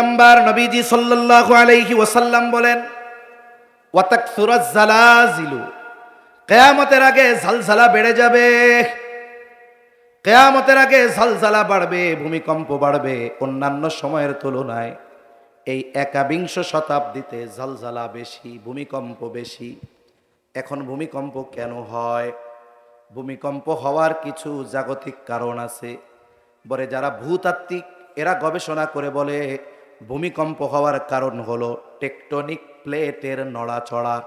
Number নবীজি সাল্লাল্লাহু আলাইহি ওয়াসাল্লাম বলেন ওয়াতাকসুরাজ জালাজিলু কেয়ামতের আগে ঝালঝালা বেড়ে যাবে, কেয়ামতের আগে ঝালঝালা বাড়বে, ভূমিকম্প বাড়বে, অন্যান্য সময়ের তুলনায় এই একাবিংশ শতাব্দীতে ঝালঝালা বেশি, ভূমিকম্প বেশি। এখন ভূমিকম্প কেন হয়? ভূমিকম্প হওয়ার কিছু জাগতিক কারণ আছে। বলে যারা ভূতাত্ত্বিক, এরা গবেষণা করে বলে ভূমিকম্প হওয়ার কারণ হলো টেকটনিক প্লেটের নড়াচড়া।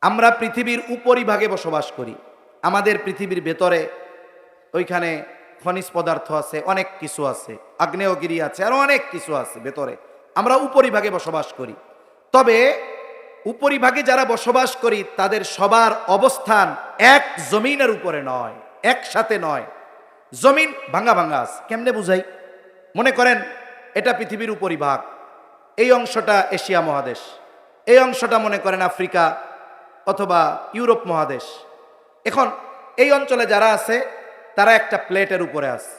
আমরা পৃথিবীর উপরিভাগে বসবাস করি। আমাদের পৃথিবীর ভেতরে ওইখানে খনিজ পদার্থ আছে, অনেক কিছু আছে, আগ্নেয়গিরি আছে, আরও অনেক কিছু আছে ভেতরে। আমরা উপরিভাগে বসবাস করি। তবে উপরিভাগে যারা বসবাস করি, তাদের সবার অবস্থান এক জমিনের উপরে নয়, একসাথে নয়। জমিন ভাঙ্গা ভাঙ্গা আছে। কেমনে বুঝাই? মনে করেন এটা পৃথিবীর উপরিভাগ। এই অংশটা এশিয়া মহাদেশ। এই অংশটা মনে করেন আফ্রিকা অথবা ইউরোপ মহাদেশ। এখন এই অঞ্চলে যারা আছে, তারা একটা প্লেটের উপরে আছে।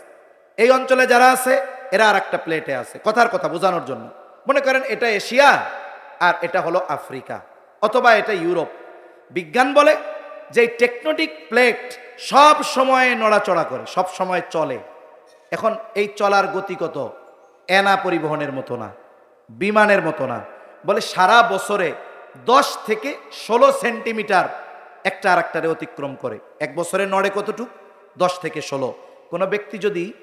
এই অঞ্চলে যারা আছে, এরা আর একটা প্লেটে আছে। কথার কথা বোঝানোর জন্য। মনে করেন এটা এশিয়া আর এটা হলো আফ্রিকা অথবা এটা ইউরোপ। বিজ্ঞান বলে যে টেকনোটিক প্লেট সব সময় নড়াচড়া করে, সব সময় চলে। এখন এই চলার গতি কত? এনা পরিবহনের মতো না, বিমানের মতো না। বলে সারা বছরে দশ থেকে ষোলো সেন্টিমিটার একটা আর একটারে অতিক্রম করে। এক বছরে নড়ে কতটুক? দশ থেকে ষোলো। কোনো ব্যক্তি যদি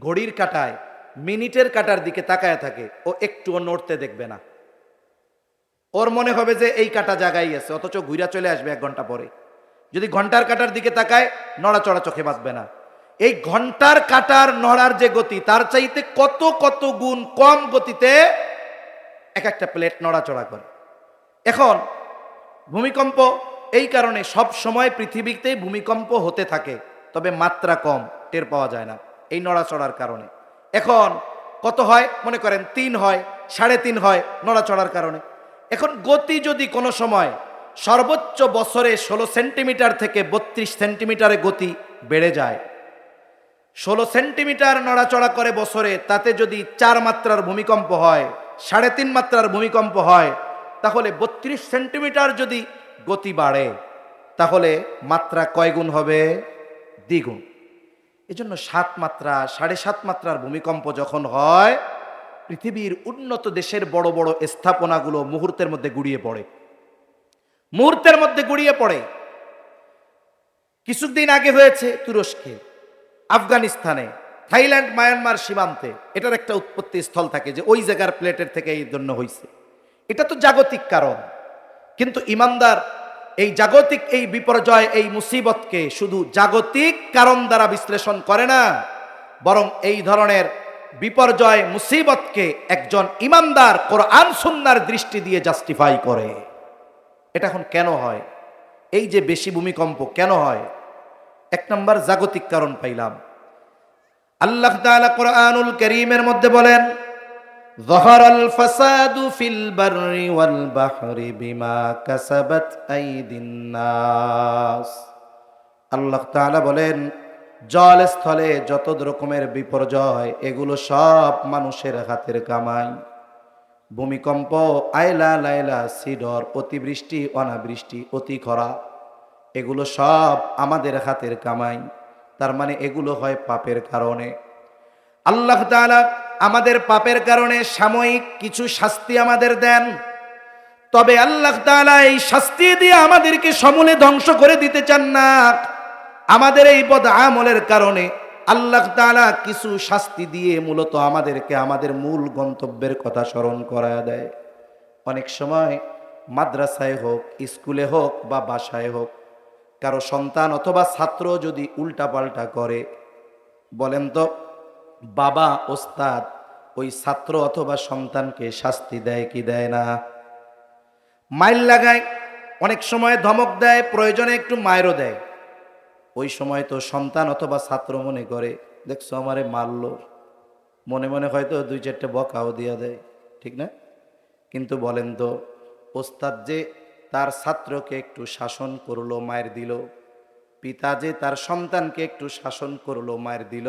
ঘড়ির কাটায়, মিনিটের কাটার দিকে তাকায় থাকে, ও একটুও নড়তে দেখবে না। ওর মনে হবে যে এই কাটা জায়গায় আছে অথচ ঘুরা চলে আসবে এক ঘণ্টা পরে। যদি ঘণ্টার কাটার দিকে তাকায়, নড়াচড়া চোখে বাঁচবে না। এই ঘণ্টার কাটার নড়ার যে গতি, তার চাইতে কত কত গুণ কম গতিতে এক একটা প্লেট নড়াচড়া করে। এখন ভূমিকম্প এই কারণে সব সময় পৃথিবীতে ভূমিকম্প হতে থাকে, তবে মাত্রা কম, টের পাওয়া যায় না এই নড়াচড়ার কারণে। এখন কত হয়? মনে করেন তিন হয়, সাড়ে তিন হয় নড়াচড়ার কারণে। এখন গতি যদি কোনো সময় সর্বোচ্চ বছরে ষোলো সেন্টিমিটার থেকে বত্রিশ সেন্টিমিটারে গতি বেড়ে যায় ষোলো সেন্টিমিটার নড়াচড়া করে বছরে, তাতে যদি চার মাত্রার ভূমিকম্প হয়, সাড়ে তিন মাত্রার ভূমিকম্প হয়, তাহলে বত্রিশ সেন্টিমিটার যদি গতি বাড়ে, তাহলে মাত্রা কয় গুণ হবে? দ্বিগুণ। এজন্য সাত মাত্রা, সাড়ে সাত মাত্রার ভূমিকম্প যখন হয়, পৃথিবীর উন্নত দেশের বড় বড় স্থাপনাগুলো মুহূর্তের মধ্যে গুড়িয়ে পড়ে। মুহূর্তের মধ্যে গুড়িয়ে পড়ে। কিছুদিন আগে হয়েছে তুরস্কে। আফগানিস্তানে, থাইল্যান্ড, মায়ানমার সীমান্তে, এটার একটা উৎপত্তি স্থল থাকে যে ওই জায়গার প্লেটের থেকে এই জন্য হয়েছে এটা তো জাগতিক কারণ। কিন্তু ইমানদার, এই জাগতিক এই বিপর্যয়, এই মুসিবতকে শুধু জাগতিক কারণ দ্বারা বিশ্লেষণ করে না, বরং এই ধরনের বিপর্যয়, মুসিবতকে একজন ইমানদার কোরআন সুন্নার দৃষ্টি দিয়ে জাস্টিফাই করে। এটা এখন কেন হয়? এই যে বেশি ভূমিকম্প কেন হয়? এক নম্বর জাগতিক কারণ পাইলাম আল্লাহ তাআলা কোরআনুল করিমের মধ্যে বলেন ظهر الفساد في البر والبحر بما كسبت أيدي الناس আল্লাহ তাআলা বলেন জল স্থলে যত রকমের বিপর্যয় এগুলো সব মানুষের হাতের কামাই ভূমিকম্প আয়লা লাইলা সিডর অতিবৃষ্টি অনাবৃষ্টি অতি খরা এগুলো সব আমাদের হাতের কামাই। তার মানে এগুলো হয় পাপের কারণে। আল্লাহ তাআলা আমাদের পাপের কারণে সাময়িক কিছু শাস্তি আমাদের দেন। তবে আল্লাহ তাআলা এই শাস্তি দিয়ে আমাদেরকে সমূলে ধ্বংস করে দিতে চান না। আমাদের এই বদ আমলের কারণে আল্লাহ তাআলা কিছু শাস্তি দিয়ে মূলত আমাদেরকে আমাদের মূল গন্তব্যের কথা স্মরণ করা দেয়। অনেক সময় মাদ্রাসায় হোক, স্কুলে হোক বা বাসায় হোক কারও সন্তান অথবা ছাত্র যদি উল্টাপাল্টা করে, বলেন তো, বাবা, ওস্তাদ, ওই ছাত্র অথবা সন্তানকে শাস্তি দেয় কি দেয় না? মাইল লাগায়, অনেক সময় ধমক দেয়, প্রয়োজনে একটু মায়েরও দেয়। ওই সময় তো সন্তান অথবা ছাত্র মনে করে, দেখছ আমারে মারলো। মনে মনে হয়তো দুই চারটে বকাও দিয়া দেয়, ঠিক না? কিন্তু বলেন তো, ওস্তাদ যে তার ছাত্রকে একটু শাসন করল, মায়ের দিল। পিতা যে তার সন্তানকে একটু শাসন করল, মায়ের দিল।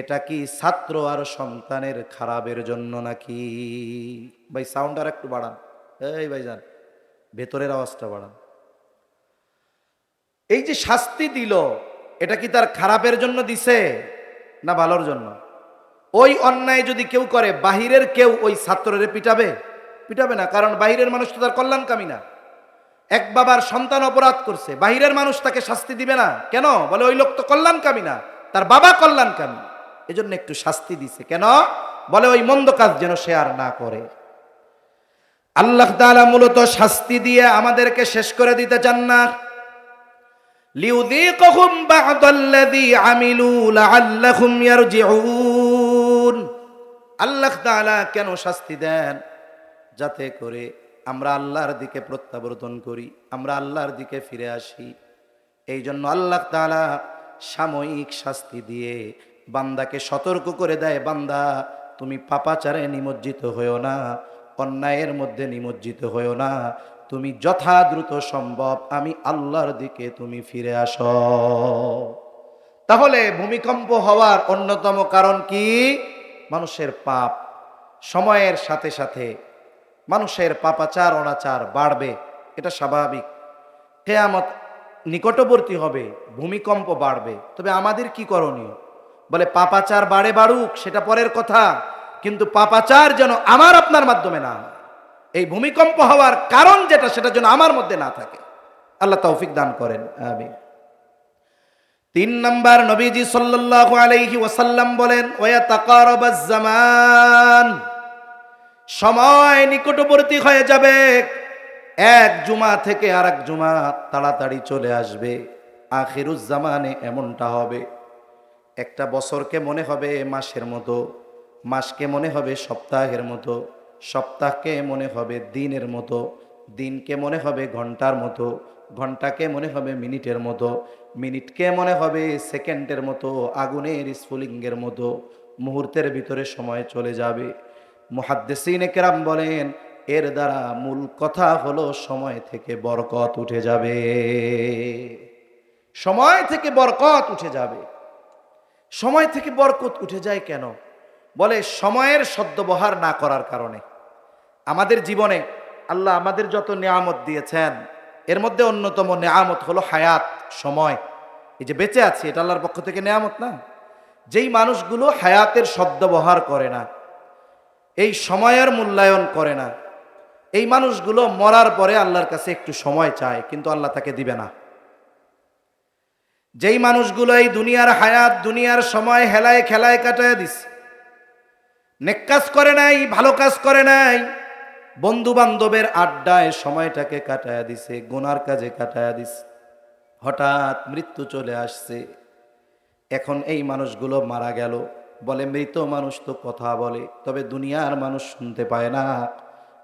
এটা কি ছাত্র আর সন্তানের খারাপের জন্য নাকি? ভাই সাউন্ড আর একটু বাড়ান। এই ভাই যান ভেতরের আওয়াজটা বাড়ান। এই যে শাস্তি দিল, এটা কি তার খারাপের জন্য দিছে না ভালোর জন্য? ওই অন্যায় যদি কেউ করে, বাহিরের কেউ ওই ছাত্রের পিটাবে? পিটাবে না, কারণ বাহিরের মানুষ তো তার কল্যাণকামী না। এক বাবার সন্তান অপরাধ করছে, বাহিরের মানুষ তাকে শাস্তি দিবে না। কেন? বলে, ওই লোক তো কল্যাণকামী না, তার বাবা কল্যাণকামী। এজন্য একটু শাস্তি দিছে। কেন? বলে, ওই মন্দ কাজ যেন সে আর না করে। আল্লাহ তাআলা মূলত শাস্তি দিয়ে আমাদেরকে শেষ করে দিতে চান না। লিউযীকাহুম বা'দাল্লাযী আমিলু লাআল্লাহুম ইয়ারজিউন। আল্লাহ তাআলা কেন শাস্তি দেন? যাতে করে আমরা আল্লাহর দিকে প্রত্যাবর্তন করি, আমরা আল্লাহর দিকে ফিরে আসি। এই জন্য আল্লাহ তাআলা সাময়িক শাস্তি দিয়ে বান্দাকে সতর্ক করে দেয়, বান্দা, তুমি পাপাচারে নিমজ্জিত হয়েও না, অন্যায়ের মধ্যে নিমজ্জিত হয়েও না, তুমি যথা দ্রুত সম্ভব আমি আল্লাহর দিকে তুমি ফিরে আসো। তাহলে ভূমিকম্প হওয়ার অন্যতম কারণ কি? মানুষের পাপ, সময়ের সাথে সাথে মানুষের পাপাচার, অনাচার বাড়বে, এটা স্বাভাবিক। কেয়ামত নিকটবর্তী হবে, ভূমিকম্প বাড়বে। তবে আমাদের কি করণীয়? বলে, পাপাচার বাড়ে বাড়ুক, সেটা পরের কথা। কিন্তু পাপাচার যেন আমার আপনার মাধ্যমে না এই ভূমিকম্প হওয়ার কারণ যেটা, সেটা যেন আমার মধ্যে না থাকে। আল্লাহ তৌফিক দান করেন। আমি তিন নম্বর নবীজি সাল্লাল্লাহু আলাইহি ওয়াসাল্লাম বলেন, ওয়া তাকারাবাজ জামান সময় নিকটবর্তী হয়ে যাবে। এক জুমা থেকে আর এক জুমা তাড়াতাড়ি চলে আসবে। আখিরুজ্জামানে এমনটা হবে। একটা বছরকে মনে হবে মাসের মতো, মাসকে মনে হবে সপ্তাহের মতো, সপ্তাহকে মনে হবে দিনের মতো, দিনকে মনে হবে ঘণ্টার মতো, ঘন্টাকে মনে হবে মিনিটের মতো, মিনিটকে মনে হবে সেকেন্ডের মতো, আগুনের স্ফুলিঙ্গের মতো, মুহূর্তের ভিতরে সময় চলে যাবে। মুহাদ্দেসিন কেরাম বলেন, এর দ্বারা মূল কথা হলো সময় থেকে বরকত উঠে যাবে। সময় থেকে বরকত উঠে যাবে। সময় থেকে বরকত উঠে যায় কেন? বলে সময়ের সদ্ব্যবহার না করার কারণে। আমাদের জীবনে আল্লাহ আমাদের যত নেয়ামত দিয়েছেন, এর মধ্যে অন্যতম নেয়ামত হলো হায়াত, সময়। এই যে বেঁচে আছি, এটা আল্লাহর পক্ষ থেকে নেয়ামত না? যেই মানুষগুলো হায়াতের সদ্ব্যবহার করে না এই সময়ের মূল্যায়ন করে না। এই মানুষগুলো মরার পরে আল্লাহর কাছে একটু সময় চায়, কিন্তু আল্লাহ তাকে দিবে না। যেই মানুষগুলো এই দুনিয়ার হায়াত, দুনিয়ার সময় হেলায় খেলায় কাটায় দিস নেক কাজ করে নাই, ভালো কাজ করে নাই বন্ধু বান্ধবের আড্ডায় সময়টাকে কাটায়া দিছে, গোনার কাজে কাটায় দিছে। হঠাৎ মৃত্যু চলে আসছে। এখন এই মানুষগুলো মারা গেল। বলে, মৃত মানুষ তো কথা বলে, তবে দুনিয়ার মানুষ শুনতে পায় না।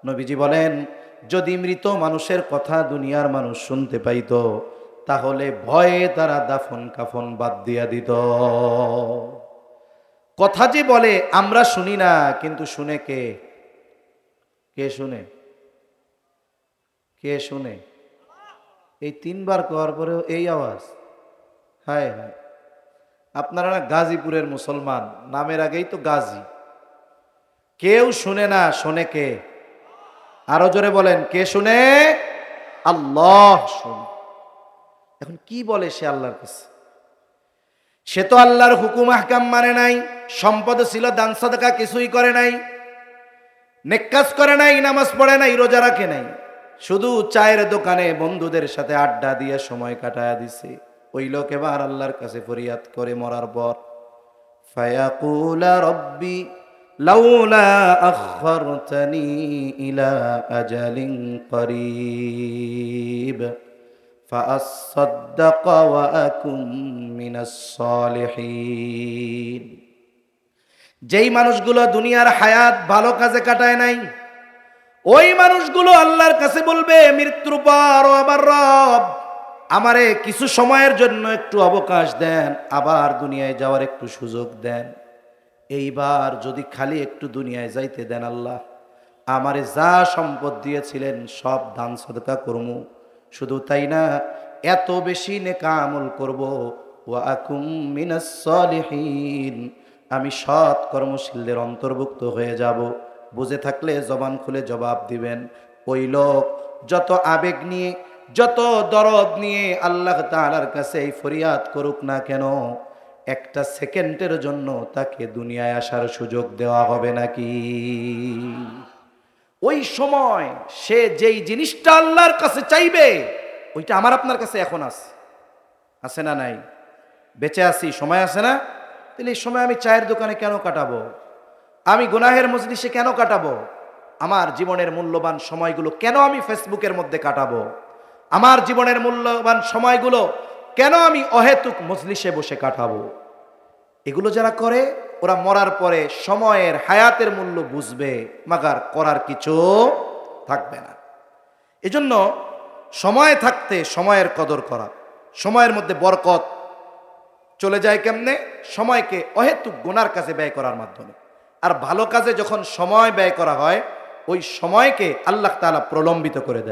নবীজি বলেন, যদি মৃত মানুষের কথা দুনিয়ার মানুষ শুনতে পাইতো, তাহলে ভয়ে তারা দাফন কাফন বাদ দিয়া দিত। কথা যে বলে, আমরা শুনি না, কিন্তু শুনে কে? কে শুনে? কে শুনে? এই তিনবার করার পরেও এই আওয়াজ? হায় হায়। আপনারা না গাজীপুরের মুসলমান, নামের আগেই তো গাজী। কেউ শুনে না, শোনে কে? আরও জোরে বলেন, কে শুনে? আল্লাহ শুনে। এখন কি বলে সে আল্লাহর কাছে? সে তো আল্লাহর হুকুম আহকাম মানে নাই, সম্পদ ছিল, দান সাদকা কিছুই করে নাই নেকাজ করে নাই, নামাজ পড়ে নাই, রোজা রাখে নাই। শুধু চায়ের দোকানে বন্ধুদের সাথে আড্ডা দিয়ে সময় কাটায় দিছে। ওই লোক এবার আল্লাহর কাছে ফরিয়াদ করে মরার পর ফায়াকুলা রব্বি লাউলা আখরতনি ইলা আজালিন করিব فأصدق وأكن من الصالحين যেই মানুষগুলো দুনিয়ার হায়াত ভালো কাজে কাটায় নাই ওই মানুষগুলো আল্লাহর কাছে বলবে মৃত্যুর পর ও আমার রব আমারে কিছু সময়ের জন্য একটু অবকাশ দেন, আবার দুনিয়ায় যাওয়ার একটু সুযোগ দেন। এইবার যদি খালি একটু দুনিয়ায় যাইতে দেন আল্লাহ, আমারে যা সম্পদ দিয়েছিলেন সব দান সদকা করমু। শুধু তাই না, এত বেশি নেকা আমল করব। আমি সৎ কর্মশীলদের অন্তর্ভুক্ত হয়ে যাব। বুঝে থাকলে জবান খুলে জবাব দিবেন। ওই লোক যত আবেগ নিয়ে যত দরদ নিয়ে আল্লাহ তাআলার কাছে এই ফরিয়াদ করুক না কেন, একটা সেকেন্ডের জন্য তাকে দুনিয়ায় আসার সুযোগ দেওয়া হবে নাকি? ওই সময় সে যেই জিনিসটা আল্লাহর কাছে চাইবে, ওইটা আমার আপনার কাছে এখন আছে। আছে না নাই? বেঁচে আছি, সময় আছে না? তাহলে এই সময় আমি চায়ের দোকানে কেন কাটাবো? আমি গুনাহের মজলিসে কেন কাটাবো? আমার জীবনের মূল্যবান সময়গুলো কেন আমি ফেসবুকের মধ্যে কাটাবো? আমার জীবনের মূল্যবান সময়গুলো কেন আমি অহেতুক মজলিসে বসে কাটাবো? এগুলো যারা করে, ওরা মরার পরে সময়ের হায়াতের মূল্য বুঝবে, মাগার করার কিছু থাকবে না। এজন্য সময় থাকতে সময়ের কদর করা, সময়ের মধ্যে বরকত চলে যায় কেমনে? সময়কে অহেতুক গোনার কাজে ব্যয় করার মাধ্যমে। আর ভালো কাজে যখন সময় ব্যয় করা হয়, ওই সময়কে আল্লাহ তালা প্রলম্বিত করে দেয়।